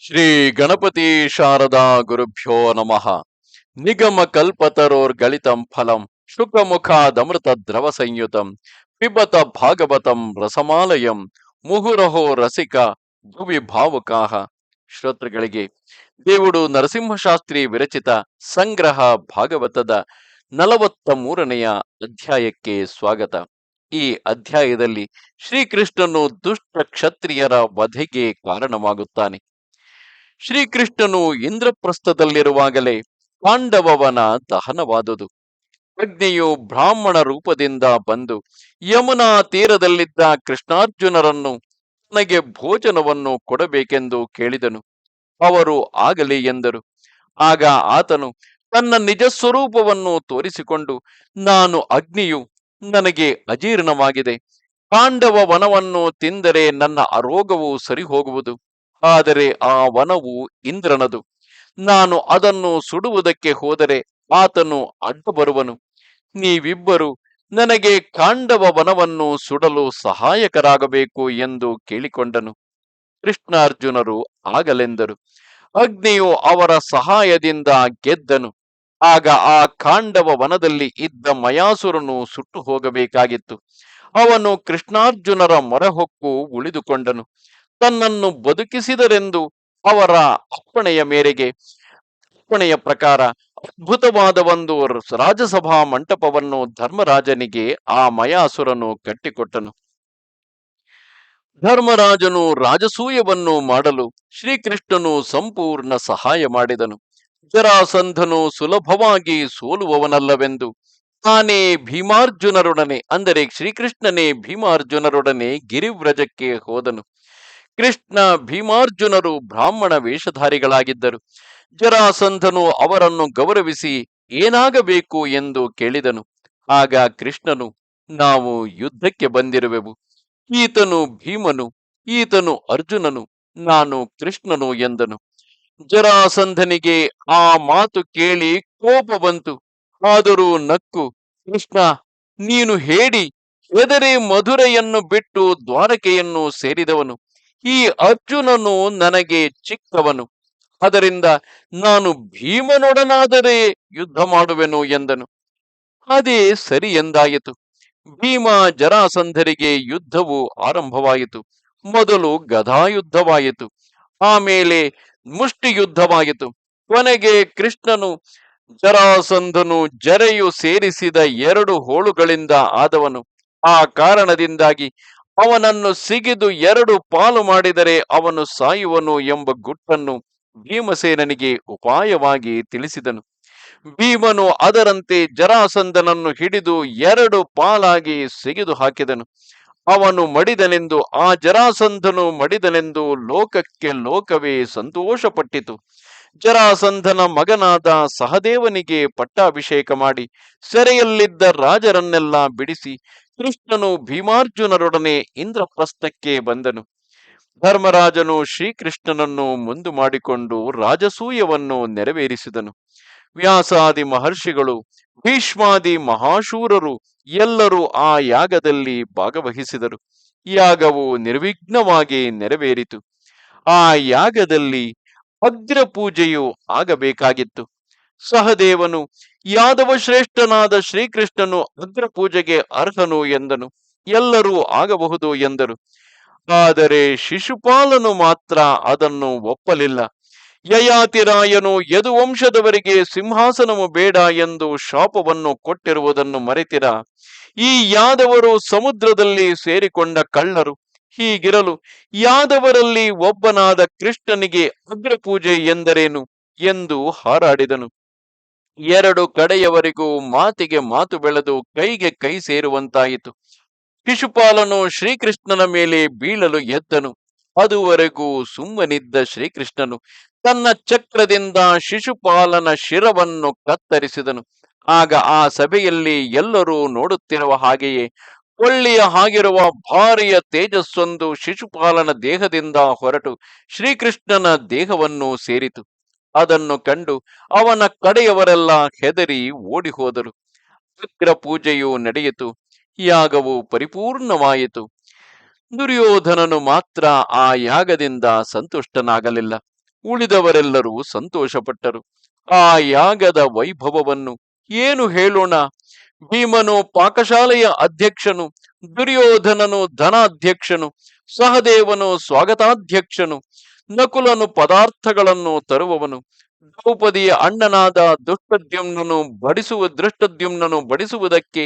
ಶ್ರೀ ಗಣಪತಿ ಶಾರದಾ ಗುರುಭ್ಯೋ ನಮಃ. ನಿಗಮ ಕಲ್ಪತರೋರ್ಗಳಿತಂ ಫಲಂ ಶುಕಮುಖಾದಮೃತ ದ್ರವ ಸಂಯುತಂ, ಪಿಬತ ಭಾಗವತಂ ರಸಮಾಲಯಂ, ಮುಹುರಹೋ ರಸಿಕ ಭುವಿ ಭಾವುಕಾಹ. ಶ್ರೋತೃಗಳಿಗೆ, ದೇವುಡು ನರಸಿಂಹಶಾಸ್ತ್ರಿ ವಿರಚಿತ ಸಂಗ್ರಹ ಭಾಗವತದ ನಲವತ್ತ ಮೂರನೆಯ ಅಧ್ಯಾಯಕ್ಕೆ ಸ್ವಾಗತ. ಈ ಅಧ್ಯಾಯದಲ್ಲಿ ಶ್ರೀಕೃಷ್ಣನು ದುಷ್ಟ ಕ್ಷತ್ರಿಯರ ವಧೆಗೆ ಕಾರಣವಾಗುತ್ತಾನೆ. ಶ್ರೀಕೃಷ್ಣನು ಇಂದ್ರಪ್ರಸ್ಥದಲ್ಲಿರುವಾಗಲೇ ಪಾಂಡವವನ ದಹನವಾದುದು. ಅಗ್ನಿಯು ಬ್ರಾಹ್ಮಣ ರೂಪದಿಂದ ಬಂದು ಯಮುನಾ ತೀರದಲ್ಲಿದ್ದ ಕೃಷ್ಣಾರ್ಜುನರನ್ನು ತನಗೆ ಭೋಜನವನ್ನು ಕೊಡಬೇಕೆಂದು ಕೇಳಿದನು. ಅವರು ಆಗಲಿ ಎಂದರು. ಆಗ ಆತನು ತನ್ನ ನಿಜ ಸ್ವರೂಪವನ್ನು ತೋರಿಸಿಕೊಂಡು, ನಾನು ಅಗ್ನಿಯು ನನಗೆ ಅಜೀರ್ಣವಾಗಿದೆ. ಪಾಂಡವ ವನವನ್ನು ತಿಂದರೆ ನನ್ನ ಆರೋಗ್ಯವು ಸರಿ ಹೋಗುವುದು ಆದರೆ ಆ ವನವು ಇಂದ್ರನದು. ನಾನು ಅದನ್ನು ಸುಡುವುದಕ್ಕೆ ಹೋದರೆ ಆತನು ಅಡ್ಡ ಬರುವನು ನೀವಿಬ್ಬರು ನನಗೆ ಕಾಂಡವ ವನವನ್ನು ಸುಡಲು ಸಹಾಯಕರಾಗಬೇಕು ಎಂದು ಕೇಳಿಕೊಂಡನು. ಕೃಷ್ಣಾರ್ಜುನರು ಆಗಲೆಂದರು. ಅಗ್ನಿಯು ಅವರ ಸಹಾಯದಿಂದ ಗೆದ್ದನು. ಆಗ ಆ ಕಾಂಡವ ವನದಲ್ಲಿ ಇದ್ದ ಮಯಾಸುರನು ಸುಟ್ಟು ಹೋಗಬೇಕಾಗಿತ್ತು. ಅವನು ಕೃಷ್ಣಾರ್ಜುನರ ಮೊರೆಹೊಕ್ಕು ಉಳಿದುಕೊಂಡನು. ತನ್ನನ್ನು ಬದುಕಿಸಿದರೆಂದು ಅವರ ಅಪ್ಪಣೆಯ ಮೇರೆಗೆ, ಅಪ್ಪಣೆಯ ಪ್ರಕಾರ ಅದ್ಭುತವಾದ ಒಂದು ರಾಜಸಭಾ ಮಂಟಪವನ್ನು ಧರ್ಮರಾಜನಿಗೆ ಆ ಮಯಾಸುರನು ಕಟ್ಟಿಕೊಟ್ಟನು. ಧರ್ಮರಾಜನು ರಾಜಸೂಯವನ್ನು ಮಾಡಲು ಶ್ರೀಕೃಷ್ಣನು ಸಂಪೂರ್ಣ ಸಹಾಯ ಮಾಡಿದನು. ಜರಾಸಂಧನು ಸುಲಭವಾಗಿ ಸೋಲುವವನಲ್ಲವೆಂದು ತಾನೇ ಭೀಮಾರ್ಜುನರೊಡನೆ, ಅಂದರೆ ಶ್ರೀಕೃಷ್ಣನೇ ಭೀಮಾರ್ಜುನರೊಡನೆ ಗಿರಿವ್ರಜಕ್ಕೆ ಹೋದನು. ಕೃಷ್ಣ ಭೀಮಾರ್ಜುನರು ಬ್ರಾಹ್ಮಣ ವೇಷಧಾರಿಗಳಾಗಿದ್ದರು. ಜರಾಸಂಧನು ಅವರನ್ನು ಗೌರವಿಸಿ ಏನಾಗಬೇಕು ಎಂದು ಕೇಳಿದನು. ಆಗ ಕೃಷ್ಣನು, ನಾವು ಯುದ್ಧಕ್ಕೆ ಬಂದಿರುವೆವು. ಈತನು ಭೀಮನು, ಈತನು ಅರ್ಜುನನು, ನಾನು ಕೃಷ್ಣನು ಎಂದನು. ಜರಾಸಂಧನಿಗೆ ಆ ಮಾತು ಕೇಳಿ ಕೋಪ ಬಂತು. ಆದರೂ ನಕ್ಕು, ಕೃಷ್ಣ, ನೀನು ಹೇಳಿ, ಹೆದರಿ ಮಧುರೆಯನ್ನು ಬಿಟ್ಟು ದ್ವಾರಕೆಯನ್ನು ಸೇರಿದವನು. ಈ ಅರ್ಜುನನು ನನಗೆ ಚಿಕ್ಕವನು, ಅದರಿಂದ ನಾನು ಭೀಮನೊಡನಾದರೆ ಯುದ್ಧ ಮಾಡುವೆನು ಎಂದನು. ಅದೇ ಸರಿ ಎಂದಾಯಿತು. ಭೀಮ ಜರಾಸಂಧರಿಗೆ ಯುದ್ಧವು ಆರಂಭವಾಯಿತು. ಮೊದಲು ಗದಾಯುದ್ಧವಾಯಿತು. ಆಮೇಲೆ ಮುಷ್ಟಿ ಯುದ್ಧವಾಯಿತು ಕೊನೆಗೆ ಕೃಷ್ಣನು ಜರಾಸಂಧನು ಜರೆಯು ಸೇರಿಸಿದ ಎರಡು ಹೋಳುಗಳಿಂದ ಆದವನು. ಆ ಕಾರಣದಿಂದಾಗಿ ಅವನನ್ನು ಸಿಗಿದು ಎರಡು ಪಾಲು ಮಾಡಿದರೆ ಅವನು ಸಾಯುವನು ಎಂಬ ಗುಟ್ಟನ್ನು ಭೀಮಸೇನನಿಗೆ ಉಪಾಯವಾಗಿ ತಿಳಿಸಿದನು. ಭೀಮನು ಅದರಂತೆ ಜರಾಸಂದನನ್ನು ಹಿಡಿದು ಎರಡು ಪಾಲಾಗಿ ಸಿಗಿದು ಹಾಕಿದನು. ಅವನು ಮಡಿದನೆಂದು, ಆ ಜರಾಸಂಧನು ಮಡಿದನೆಂದು ಲೋಕಕ್ಕೆ ಲೋಕವೇ ಸಂತೋಷಪಟ್ಟಿತು. ಜರಾಸಂಧನ ಮಗನಾದ ಸಹದೇವನಿಗೆ ಪಟ್ಟಾಭಿಷೇಕ ಮಾಡಿ, ಸೆರೆಯಲ್ಲಿದ್ದ ರಾಜರನ್ನೆಲ್ಲ ಬಿಡಿಸಿ ಕೃಷ್ಣನು ಭೀಮಾರ್ಜುನರೊಡನೆ ಇಂದ್ರಪ್ರಸ್ಥಕ್ಕೆ ಬಂದನು. ಧರ್ಮರಾಜನು ಶ್ರೀಕೃಷ್ಣನನ್ನು ಮುಂದು ಮಾಡಿಕೊಂಡು ರಾಜಸೂಯವನ್ನು ನೆರವೇರಿಸಿದನು. ವ್ಯಾಸಾದಿ ಮಹರ್ಷಿಗಳು, ಭೀಷ್ಮಾದಿ ಮಹಾಶೂರರು ಎಲ್ಲರೂ ಆ ಯಾಗದಲ್ಲಿ ಭಾಗವಹಿಸಿದರು. ಯಾಗವು ನಿರ್ವಿಘ್ನವಾಗಿ ನೆರವೇರಿತು. ಆ ಯಾಗದಲ್ಲಿ ಅಗ್ರ ಪೂಜೆಯು ಆಗಬೇಕಾಗಿತ್ತು. ಸಹದೇವನು ಯಾದವ ಶ್ರೇಷ್ಠನಾದ ಶ್ರೀಕೃಷ್ಣನು ಅಗ್ರ ಪೂಜೆಗೆ ಅರ್ಹನು ಎಂದನು. ಎಲ್ಲರೂ ಆಗಬಹುದು ಎಂದರು. ಆದರೆ ಶಿಶುಪಾಲನು ಮಾತ್ರ ಅದನ್ನು ಒಪ್ಪಲಿಲ್ಲ. ಯಯಾತಿರಾಯನು ಯದುವಂಶದವರಿಗೆ ಸಿಂಹಾಸನವು ಬೇಡ ಎಂದು ಶಾಪವನ್ನು ಕೊಟ್ಟಿರುವುದನ್ನು ಮರೆತಿರ? ಈ ಯಾದವರು ಸಮುದ್ರದಲ್ಲಿ ಸೇರಿಕೊಂಡ ಕಳ್ಳರು. ಹೀಗಿರಲು ಯಾದವರಲ್ಲಿ ಒಬ್ಬನಾದ ಕೃಷ್ಣನಿಗೆ ಅಗ್ರಪೂಜೆ ಎಂದರೇನು? ಎಂದು ಹಾರಾಡಿದನು. ಎರಡು ಕಡೆಯವರಿಗೂ ಮಾತಿಗೆ ಮಾತು ಬೆಳೆದು ಕೈಗೆ ಕೈ ಸೇರುವಂತಾಯಿತು. ಶಿಶುಪಾಲನು ಶ್ರೀಕೃಷ್ಣನ ಮೇಲೆ ಬೀಳಲು ಎದ್ದನು. ಅದುವರೆಗೂ ಸುಮ್ಮನಿದ್ದ ಶ್ರೀಕೃಷ್ಣನು ತನ್ನ ಚಕ್ರದಿಂದ ಶಿಶುಪಾಲನ ಶಿರವನ್ನು ಕತ್ತರಿಸಿದನು. ಆಗ ಆ ಸಭೆಯಲ್ಲಿ ಎಲ್ಲರೂ ನೋಡುತ್ತಿರುವ ಹಾಗೆಯೇ ಒಳ್ಳೆಯ ಹಾಗಿರುವ ಭಾರಿಯ ತೇಜಸ್ಸೊಂದು ಶಿಶುಪಾಲನ ದೇಹದಿಂದ ಹೊರಟು ಶ್ರೀಕೃಷ್ಣನ ದೇಹವನ್ನು ಸೇರಿತು. ಅದನ್ನು ಕಂಡು ಅವನ ಕಡೆಯವರೆಲ್ಲ ಹೆದರಿ ಓಡಿ ಹೋದರು ಅಗ್ರ ಪೂಜೆಯು ನಡೆಯಿತು. ಯಾಗವು ಪರಿಪೂರ್ಣವಾಯಿತು. ದುರ್ಯೋಧನನು ಮಾತ್ರ ಆ ಯಾಗದಿಂದ ಸಂತುಷ್ಟನಾಗಲಿಲ್ಲ. ಉಳಿದವರೆಲ್ಲರೂ ಸಂತೋಷಪಟ್ಟರು. ಆ ಯಾಗದ ವೈಭವವನ್ನು ಏನು ಹೇಳೋಣ? ಭೀಮನು ಪಾಕಶಾಲೆಯ ಅಧ್ಯಕ್ಷನು, ದುರ್ಯೋಧನನು ಧನಾಧ್ಯಕ್ಷನು, ಸಹದೇವನು ಸ್ವಾಗತಾಧ್ಯಕ್ಷನು ನಕುಲನು ಪದಾರ್ಥಗಳನ್ನು ತರುವವನು. ದ್ರೌಪದಿಯ ಅಣ್ಣನಾದ ದುಷ್ಟದ್ಯುಮ್ನನು ಬಡಿಸುವ, ದೃಷ್ಟದ್ಯುಮ್ನನು ಬಡಿಸುವುದಕ್ಕೆ,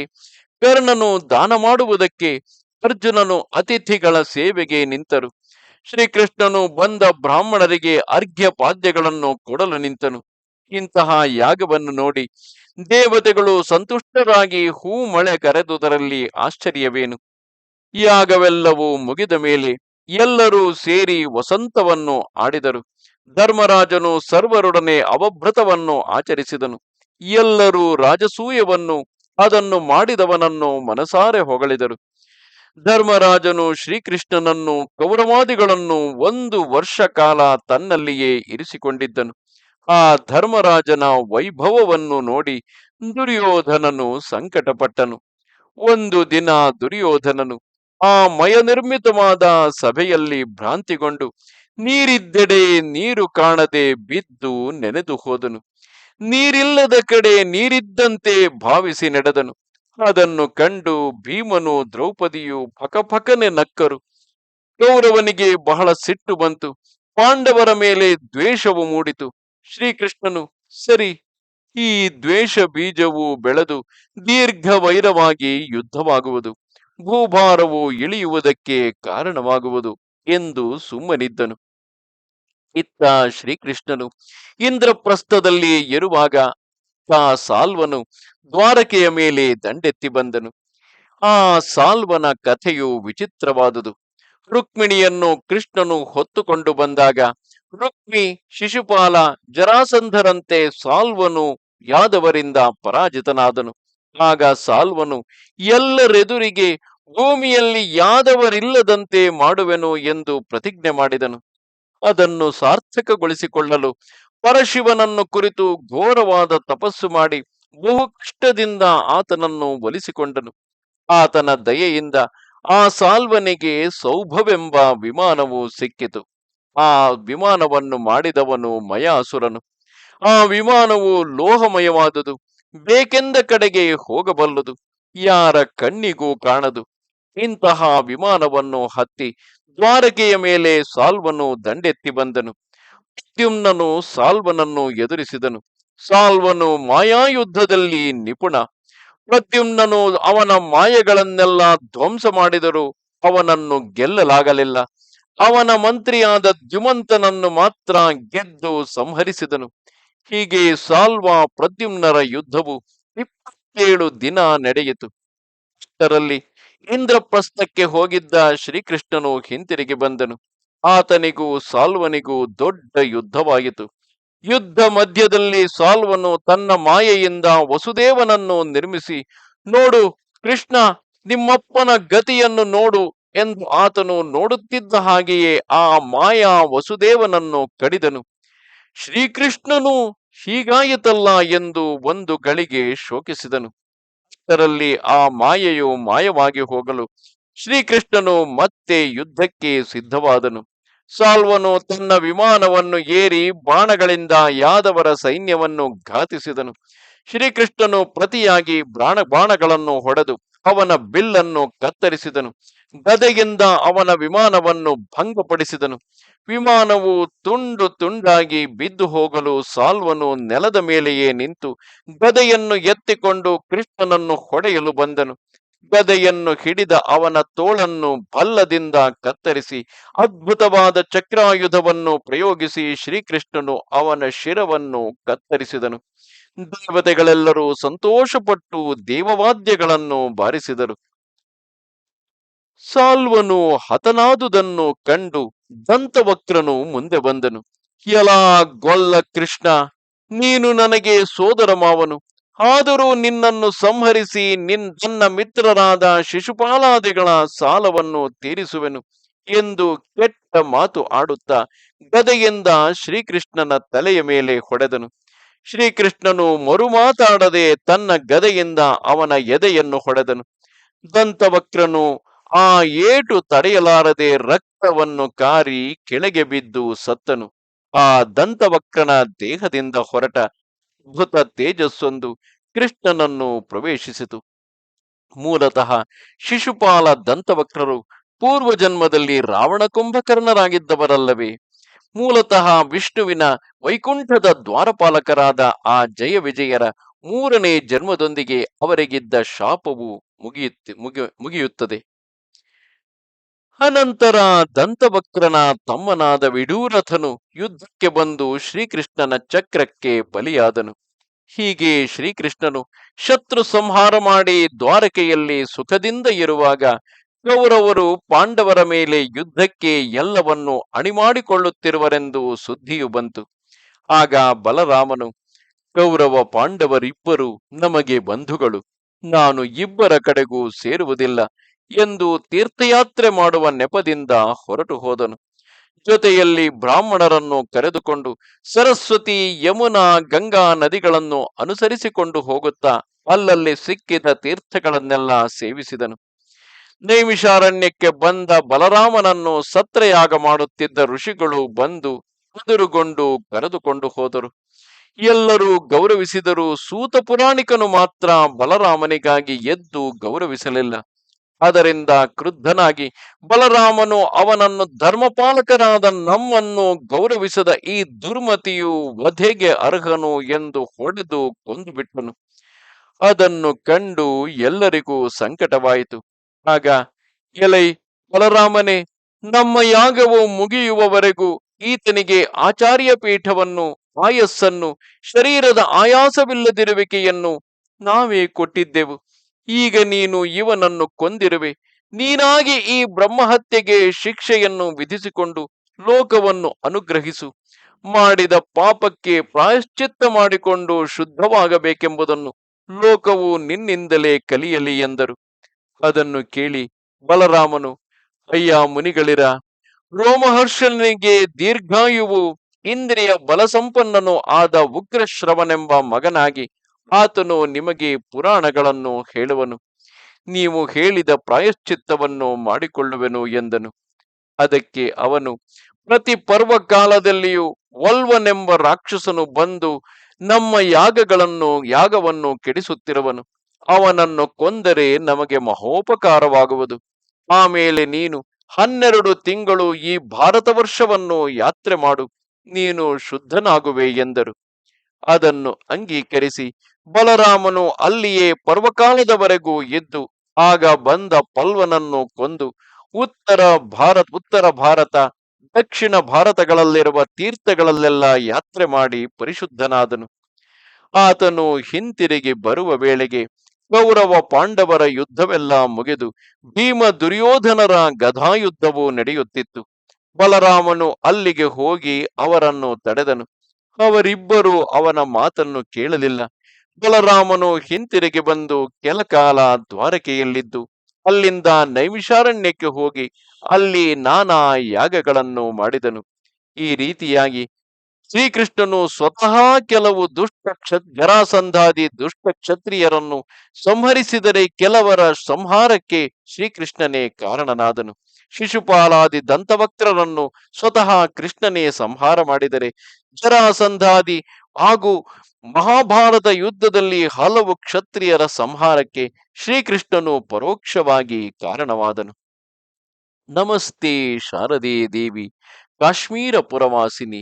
ಕರ್ಣನು ದಾನ ಮಾಡುವುದಕ್ಕೆ ಅರ್ಜುನನು ಅತಿಥಿಗಳ ಸೇವೆಗೆ ನಿಂತರು ಶ್ರೀಕೃಷ್ಣನು ಬಂದ ಬ್ರಾಹ್ಮಣರಿಗೆ ಅರ್ಘ್ಯ ಪಾದ್ಯಗಳನ್ನು ಕೊಡಲು ನಿಂತನು. ಇಂತಹ ಯಾಗವನ್ನು ನೋಡಿ ದೇವತೆಗಳು ಸಂತುಷ್ಟರಾಗಿ ಹೂ ಮಳೆ ಕರೆದುದರಲ್ಲಿ ಆಶ್ಚರ್ಯವೇನು? ಯಾಗವೆಲ್ಲವೂ ಮುಗಿದ ಮೇಲೆ ಎಲ್ಲರೂ ಸೇರಿ ವಸಂತವನ್ನು ಆಡಿದರು. ಧರ್ಮರಾಜನು ಸರ್ವರೊಡನೆ ಅವಭ್ರತವನ್ನು ಆಚರಿಸಿದನು. ಎಲ್ಲರೂ ರಾಜಸೂಯವನ್ನು, ಅದನ್ನು ಮಾಡಿದವನನ್ನು ಮನಸಾರೆ ಹೊಗಳಿದರು. ಧರ್ಮರಾಜನು ಶ್ರೀಕೃಷ್ಣನನ್ನು ಕೌರವಾದಿಗಳನ್ನು ಒಂದು ವರ್ಷ ಕಾಲ ತನ್ನಲ್ಲಿಯೇ ಇರಿಸಿಕೊಂಡಿದ್ದನು. ಆ ಧರ್ಮರಾಜನ ವೈಭವವನ್ನು ನೋಡಿ ದುರ್ಯೋಧನನು ಸಂಕಟಪಟ್ಟನು. ಒಂದು ದಿನ ದುರ್ಯೋಧನನು ಆ ಮಯ ನಿರ್ಮಿತವಾದ ಸಭೆಯಲ್ಲಿ ಭ್ರಾಂತಿಗೊಂಡು, ನೀರಿದ್ದೆಡೆ ನೀರು ಕಾಣದೆ ಬಿದ್ದು ನೆನೆದು ಹೋದನು. ನೀರಿಲ್ಲದ ಕಡೆ ನೀರಿದ್ದಂತೆ ಭಾವಿಸಿ ನಡೆದನು. ಅದನ್ನು ಕಂಡು ಭೀಮನು ದ್ರೌಪದಿಯು ಫಕಫಕನೆ ನಕ್ಕರು. ಕೌರವನಿಗೆ ಬಹಳ ಸಿಟ್ಟು ಬಂತು. ಪಾಂಡವರ ಮೇಲೆ ದ್ವೇಷವು ಮೂಡಿತು. ಶ್ರೀಕೃಷ್ಣನು, ಸರಿ, ಈ ದ್ವೇಷ ಬೀಜವು ಬೆಳೆದು ದೀರ್ಘ ವೈರವಾಗಿ ಯುದ್ಧವಾಗುವುದು. ಭೂಭಾರವು ಇಳಿಯುವುದಕ್ಕೆ ಕಾರಣವಾಗುವುದು ಎಂದು ಸುಮ್ಮನಿದ್ದನು. ಇತ್ತ ಶ್ರೀಕೃಷ್ಣನು ಇಂದ್ರಪ್ರಸ್ಥದಲ್ಲಿ ಇರುವಾಗ ಆ ಸಾಲ್ವನು ದ್ವಾರಕೆಯ ಮೇಲೆ ದಂಡೆತ್ತಿ ಬಂದನು. ಆ ಸಾಲ್ವನ ಕಥೆಯು ವಿಚಿತ್ರವಾದುದು. ರುಕ್ಮಿಣಿಯನ್ನು ಕೃಷ್ಣನು ಹೊತ್ತುಕೊಂಡು ಬಂದಾಗ, ರುಕ್ಮಿ, ಶಿಶುಪಾಲ, ಜರಾಸಂಧರಂತೆ ಸಾಲ್ವನು ಯಾದವರಿಂದ ಪರಾಜಿತನಾದನು? ಆಗ ಸಾಲ್ವನು, ಎಲ್ಲರೆದುರಿಗೆ ಭೂಮಿಯಲ್ಲಿ ಯಾದವರಿಲ್ಲದಂತೆ ಮಾಡುವೆನು ಎಂದು ಪ್ರತಿಜ್ಞೆ ಮಾಡಿದನು. ಅದನ್ನು ಸಾರ್ಥಕಗೊಳಿಸಿಕೊಳ್ಳಲು ಪರಶಿವನನ್ನು ಕುರಿತು ಘೋರವಾದ ತಪಸ್ಸು ಮಾಡಿ ಬಹು ಕಷ್ಟದಿಂದ ಆತನನ್ನು ಒಲಿಸಿಕೊಂಡನು. ಆತನ ದಯೆಯಿಂದ ಆ ಸಾಲ್ವನಿಗೆ ಸೌಭವೆಂಬ ವಿಮಾನವು ಸಿಕ್ಕಿತು. ಆ ವಿಮಾನವನ್ನು ಮಾಡಿದವನು ಮಯಾಸುರನು. ಆ ವಿಮಾನವು ಲೋಹಮಯವಾದುದು. ಬೇಕೆಂದ ಕಡೆಗೆ ಹೋಗಬಲ್ಲದು. ಯಾರ ಕಣ್ಣಿಗೂ ಕಾಣದು. ಇಂತಹ ವಿಮಾನವನ್ನು ಹತ್ತಿ ದ್ವಾರಕೆಯ ಮೇಲೆ ಸಾಲ್ವನು ದಂಡೆತ್ತಿ ಬಂದನು. ಪ್ರದ್ಯುಮ್ನನು ಸಾಲ್ವನನ್ನು ಎದುರಿಸಿದನು. ಸಾಲ್ವನು ಮಾಯಾಯುದ್ಧದಲ್ಲಿ ನಿಪುಣ. ಪ್ರದ್ಯುಮ್ನನು ಅವನ ಮಾಯಗಳನ್ನೆಲ್ಲ ಧ್ವಂಸ ಮಾಡಿದರೂ ಅವನನ್ನು ಗೆಲ್ಲಲಾಗಲಿಲ್ಲ. ಅವನ ಮಂತ್ರಿಯಾದ ದ್ಯುಮಂತನನ್ನು ಮಾತ್ರ ಗೆದ್ದು ಸಂಹರಿಸಿದನು. ಹೀಗೆ ಸಾಲ್ವಾ ಪ್ರದ್ಯುಮ್ನರ ಯುದ್ಧವು ಇಪ್ಪತ್ತೇಳು ದಿನ ನಡೆಯಿತು. ಅಷ್ಟರಲ್ಲಿ ಇಂದ್ರಪ್ರಸ್ಥಕ್ಕೆ ಹೋಗಿದ್ದ ಶ್ರೀಕೃಷ್ಣನು ಹಿಂತಿರುಗಿ ಬಂದನು. ಆತನಿಗೂ ಸಾಲ್ವನಿಗೂ ದೊಡ್ಡ ಯುದ್ಧವಾಯಿತು. ಯುದ್ಧ ಮಧ್ಯದಲ್ಲಿ ಸಾಲ್ವನು ತನ್ನ ಮಾಯೆಯಿಂದ ವಸುದೇವನನ್ನು ನಿರ್ಮಿಸಿ, ನೋಡು ಕೃಷ್ಣ, ನಿಮ್ಮಪ್ಪನ ಗತಿಯನ್ನು ನೋಡು ಎಂದು ಆತನು ನೋಡುತ್ತಿದ್ದ ಹಾಗೆಯೇ ಆ ಮಾಯಾ ವಸುದೇವನನ್ನು ಕಡಿದನು. ಶ್ರೀಕೃಷ್ಣನು ಹೀಗಾಯಿತಲ್ಲ ಎಂದು ಒಂದು ಗಳಿಗೆ ಶೋಕಿಸಿದನು. ಅದರಲ್ಲಿ ಆ ಮಾಯೆಯು ಮಾಯವಾಗಿ ಹೋಗಲು ಶ್ರೀಕೃಷ್ಣನು ಮತ್ತೆ ಯುದ್ಧಕ್ಕೆ ಸಿದ್ಧವಾದನು. ಸಾಲ್ವನು ತನ್ನ ವಿಮಾನವನ್ನು ಏರಿ ಬಾಣಗಳಿಂದ ಯಾದವರ ಸೈನ್ಯವನ್ನು ಘಾತಿಸಿದನು. ಶ್ರೀಕೃಷ್ಣನು ಪ್ರತಿಯಾಗಿ ಬಾಣ ಬಾಣಗಳನ್ನು ಹೊಡೆದು ಅವನ ಬಿಲ್ಲನ್ನು ಕತ್ತರಿಸಿದನು. ಗದೆಯಿಂದ ಅವನ ವಿಮಾನವನ್ನು ಭಂಗಪಡಿಸಿದನು. ವಿಮಾನವು ತುಂಡು ತುಂಡಾಗಿ ಬಿದ್ದು ಹೋಗಲು ಸಾಲ್ವನು ನೆಲದ ಮೇಲೆಯೇ ನಿಂತು ಗದೆಯನ್ನು ಎತ್ತಿಕೊಂಡು ಕೃಷ್ಣನನ್ನು ಹೊಡೆಯಲು ಬಂದನು. ಗದೆಯನ್ನು ಹಿಡಿದ ಅವನ ತೋಳನ್ನು ಬಲ್ಲದಿಂದ ಕತ್ತರಿಸಿ ಅದ್ಭುತವಾದ ಚಕ್ರಾಯುಧವನ್ನು ಪ್ರಯೋಗಿಸಿ ಶ್ರೀಕೃಷ್ಣನು ಅವನ ಶಿರವನ್ನು ಕತ್ತರಿಸಿದನು. ದೇವತೆಗಳೆಲ್ಲರೂ ಸಂತೋಷಪಟ್ಟು ದೇವವಾದ್ಯಗಳನ್ನು ಬಾರಿಸಿದರು. ಸಾಲ್ವನು ಹತನಾದುದನ್ನು ಕಂಡು ದಂತವಕ್ರನು ಮುಂದೆ ಬಂದನು. ಎಲಾ ಗೊಲ್ಲ ಕೃಷ್ಣ, ನೀನು ನನಗೆ ಸೋದರ ಮಾವನು ಆದರೂ ನಿನ್ನನ್ನು ಸಂಹರಿಸಿ ನಿನ್ ನನ್ನ ಮಿತ್ರರಾದ ಶಿಶುಪಾಲಾದಿಗಳ ಸಾಲವನ್ನು ತೀರಿಸುವೆನು ಎಂದು ಕೆಟ್ಟ ಮಾತು ಆಡುತ್ತಾ ಗದೆಯಿಂದ ಶ್ರೀಕೃಷ್ಣನ ತಲೆಯ ಮೇಲೆ ಹೊಡೆದನು. ಶ್ರೀಕೃಷ್ಣನು ಮರುಮಾತಾಡದೆ ತನ್ನ ಗದೆಯಿಂದ ಅವನ ಎದೆಯನ್ನು ಹೊಡೆದನು. ದಂತವಕ್ರನು ಆ ಏಟು ತಡೆಯಲಾರದೆ ರಕ್ತವನ್ನು ಕಾರಿ ಕೆಳಗೆ ಬಿದ್ದು ಸತ್ತನು. ಆ ದಂತವಕ್ರನ ದೇಹದಿಂದ ಹೊರಟ ಅದ್ಭುತ ತೇಜಸ್ಸೊಂದು ಕೃಷ್ಣನನ್ನು ಪ್ರವೇಶಿಸಿತು. ಮೂಲತಃ ಶಿಶುಪಾಲ ದಂತವಕ್ರರು ಪೂರ್ವ ಜನ್ಮದಲ್ಲಿ ರಾವಣ ಕುಂಭಕರ್ಣರಾಗಿದ್ದವರಲ್ಲವೇ? ಮೂಲತಃ ವಿಷ್ಣುವಿನ ವೈಕುಂಠದ ದ್ವಾರಪಾಲಕರಾದ ಆ ಜಯ ವಿಜಯರ ಮೂರನೇ ಜನ್ಮದೊಂದಿಗೆ ಅವರಿಗಿದ್ದ ಶಾಪವು ಮುಗಿಯುತ್ತೆ, ಮುಗಿ, ಮುಗಿಯುತ್ತದೆ. ಅನಂತರ ದಂತವಕ್ರನ ತಮ್ಮನಾದ ವಿಡೂರಥನು ಯುದ್ಧಕ್ಕೆ ಬಂದು ಶ್ರೀಕೃಷ್ಣನ ಚಕ್ರಕ್ಕೆ ಬಲಿಯಾದನು. ಹೀಗೆ ಶ್ರೀಕೃಷ್ಣನು ಶತ್ರು ಸಂಹಾರ ಮಾಡಿ ದ್ವಾರಕೆಯಲ್ಲಿ ಸುಖದಿಂದ ಇರುವಾಗ ಕೌರವರು ಪಾಂಡವರ ಮೇಲೆ ಯುದ್ಧಕ್ಕೆ ಎಲ್ಲವನ್ನು ಅಣಿಮಾಡಿಕೊಳ್ಳುತ್ತಿರುವರೆಂದು ಸುದ್ದಿಯು ಬಂತು. ಆಗ ಬಲರಾಮನು, ಕೌರವ ಪಾಂಡವರಿಬ್ಬರು ನಮಗೆ ಬಂಧುಗಳು, ನಾನು ಇಬ್ಬರ ಕಡೆಗೂ ಸೇರುವುದಿಲ್ಲ ಎಂದು ತೀರ್ಥಯಾತ್ರೆ ಮಾಡುವ ನೆಪದಿಂದ ಹೊರಟು ಹೋದನು. ಜೊತೆಯಲ್ಲಿ ಬ್ರಾಹ್ಮಣರನ್ನು ಕರೆದುಕೊಂಡು ಸರಸ್ವತಿ ಯಮುನಾ ಗಂಗಾ ನದಿಗಳನ್ನು ಅನುಸರಿಸಿಕೊಂಡು ಹೋಗುತ್ತಾ ಅಲ್ಲಲ್ಲಿ ಸಿಕ್ಕಿದ ತೀರ್ಥಗಳನ್ನೆಲ್ಲ ಸೇವಿಸಿದನು. ನೈಮಿಷಾರಣ್ಯಕ್ಕೆ ಬಂದ ಬಲರಾಮನನ್ನು ಸತ್ರಯಾಗ ಮಾಡುತ್ತಿದ್ದ ಋಷಿಗಳು ಬಂದು ಕುದುರುಗೊಂಡು ಕರೆದುಕೊಂಡು ಹೋದರು. ಎಲ್ಲರೂ ಗೌರವಿಸಿದರೂ ಸೂತ ಪುರಾಣಿಕನು ಮಾತ್ರ ಬಲರಾಮನಿಗಾಗಿ ಎದ್ದು ಗೌರವಿಸಲಿಲ್ಲ. ಅದರಿಂದ ಕ್ರುದ್ಧನಾಗಿ ಬಲರಾಮನು ಅವನನ್ನು ಧರ್ಮಪಾಲಕರಾದ ನಮ್ಮನ್ನು ಗೌರವಿಸದ ಈ ದುರ್ಮತಿಯು ವಧೆಗೆ ಅರ್ಹನು ಎಂದು ಹೊಡೆದು ಕೊಂದುಬಿಟ್ಟನು. ಅದನ್ನು ಕಂಡು ಎಲ್ಲರಿಗೂ ಸಂಕಟವಾಯಿತು. ಆಗ ಎಲೈ ಬಲರಾಮನೇ, ನಮ್ಮ ಯಾಗವು ಮುಗಿಯುವವರೆಗೂ ಈತನಿಗೆ ಆಚಾರ್ಯ ಪೀಠವನ್ನು, ಆಯಸ್ಸನ್ನು, ಶರೀರದ ಆಯಾಸವಿಲ್ಲದಿರುವಿಕೆಯನ್ನು ನಾವೇ ಕೊಟ್ಟಿದ್ದೆವು. ಈಗ ನೀನು ಇವನನ್ನು ಕೊಂದಿರುವೆ. ನೀನಾಗಿ ಈ ಬ್ರಹ್ಮಹತ್ಯೆಗೆ ಶಿಕ್ಷೆಯನ್ನು ವಿಧಿಸಿಕೊಂಡು ಲೋಕವನ್ನು ಅನುಗ್ರಹಿಸು. ಮಾಡಿದ ಪಾಪಕ್ಕೆ ಪ್ರಾಯಶ್ಚಿತ್ತ ಮಾಡಿಕೊಂಡು ಶುದ್ಧವಾಗಬೇಕೆಂಬುದನ್ನು ಲೋಕವು ನಿನ್ನಿಂದಲೇ ಕಲಿಯಲಿ ಎಂದರು. ಅದನ್ನು ಕೇಳಿ ಬಲರಾಮನು, ಅಯ್ಯ ಮುನಿಗಳಿರ ರೋಮಹರ್ಷನಿಗೆ ದೀರ್ಘಾಯುವು ಇಂದ್ರಿಯ ಬಲಸಂಪನ್ನನು ಆದ ಉಗ್ರಶ್ರವನೆಂಬ ಮಗನಾಗಿ ಆತನು ನಿಮಗೆ ಪುರಾಣಗಳನ್ನು ಹೇಳುವನು. ನೀವು ಹೇಳಿದ ಪ್ರಾಯಶ್ಚಿತ್ತವನ್ನು ಮಾಡಿಕೊಳ್ಳುವೆನು ಎಂದನು. ಅದಕ್ಕೆ ಅವನು, ಪ್ರತಿ ಪರ್ವಕಾಲದಲ್ಲಿಯೂ ವಲ್ವನೆಂಬ ರಾಕ್ಷಸನು ಬಂದು ನಮ್ಮ ಯಾಗಗಳನ್ನು, ಯಾಗವನ್ನು ಕೆಡಿಸುತ್ತಿರುವನು. ಅವನನ್ನು ಕೊಂದರೆ ನಮಗೆ ಮಹೋಪಕಾರವಾಗುವುದು. ಆಮೇಲೆ ನೀನು ಹನ್ನೆರಡು ತಿಂಗಳು ಈ ಭಾರತ ವರ್ಷವನ್ನು ಯಾತ್ರೆ ಮಾಡು, ನೀನು ಶುದ್ಧನಾಗುವೆ ಎಂದರು. ಅದನ್ನು ಅಂಗೀಕರಿಸಿ ಬಲರಾಮನು ಅಲ್ಲಿಯೇ ಪರ್ವಕಾಲದವರೆಗೂ ಇದ್ದು ಆಗ ಬಂದ ಪಲ್ವನನ್ನು ಕೊಂದು ಉತ್ತರ ಭಾರತ ಉತ್ತರ ಭಾರತ, ದಕ್ಷಿಣ ಭಾರತಗಳಲ್ಲಿರುವ ತೀರ್ಥಗಳಲ್ಲೆಲ್ಲ ಯಾತ್ರೆ ಮಾಡಿ ಪರಿಶುದ್ಧನಾದನು. ಆತನು ಹಿಂತಿರುಗಿ ಬರುವ ವೇಳೆಗೆ ಕೌರವ ಪಾಂಡವರ ಯುದ್ಧವೆಲ್ಲ ಮುಗಿದು ಭೀಮ ದುರ್ಯೋಧನರ ಗದಾಯುದ್ಧವು ನಡೆಯುತ್ತಿತ್ತು. ಬಲರಾಮನು ಅಲ್ಲಿಗೆ ಹೋಗಿ ಅವರನ್ನು ತಡೆದನು. ಅವರಿಬ್ಬರು ಅವನ ಮಾತನ್ನು ಕೇಳಲಿಲ್ಲ. ಬಲರಾಮನು ಹಿಂತಿರುಗಿ ಬಂದು ಕೆಲಕಾಲ ದ್ವಾರಕೆಯಲ್ಲಿದ್ದು, ಅಲ್ಲಿಂದ ನೈಮಿಷಾರಣ್ಯಕ್ಕೆ ಹೋಗಿ ಅಲ್ಲಿ ನಾನಾ ಯಾಗಗಳನ್ನು ಮಾಡಿದನು. ಈ ರೀತಿಯಾಗಿ ಶ್ರೀಕೃಷ್ಣನು ಸ್ವತಃ ಕೆಲವು ದುಷ್ಟ ಕ್ಷ ಜರಾಸಂಧಾದಿ ದುಷ್ಟ ಕ್ಷತ್ರಿಯರನ್ನು ಸಂಹರಿಸಿದರೆ ಕೆಲವರ ಸಂಹಾರಕ್ಕೆ ಶ್ರೀಕೃಷ್ಣನೇ ಕಾರಣನಾದನು. ಶಿಶುಪಾಲಾದಿ ದಂತವಕ್ರರನ್ನು ಸ್ವತಃ ಕೃಷ್ಣನೇ ಸಂಹಾರ ಮಾಡಿದರೆ ಜರಾಸಂಧಾದಿ ಹಾಗೂ ಮಹಾಭಾರತ ಯುದ್ಧದಲ್ಲಿ ಹಲವು ಕ್ಷತ್ರಿಯರ ಸಂಹಾರಕ್ಕೆ ಶ್ರೀಕೃಷ್ಣನು ಪರೋಕ್ಷವಾಗಿ ಕಾರಣವಾದನು. ನಮಸ್ತೆ ಶಾರದೆ ದೇವಿ, ಕಾಶ್ಮೀರ ಪುರವಾಸಿನಿ.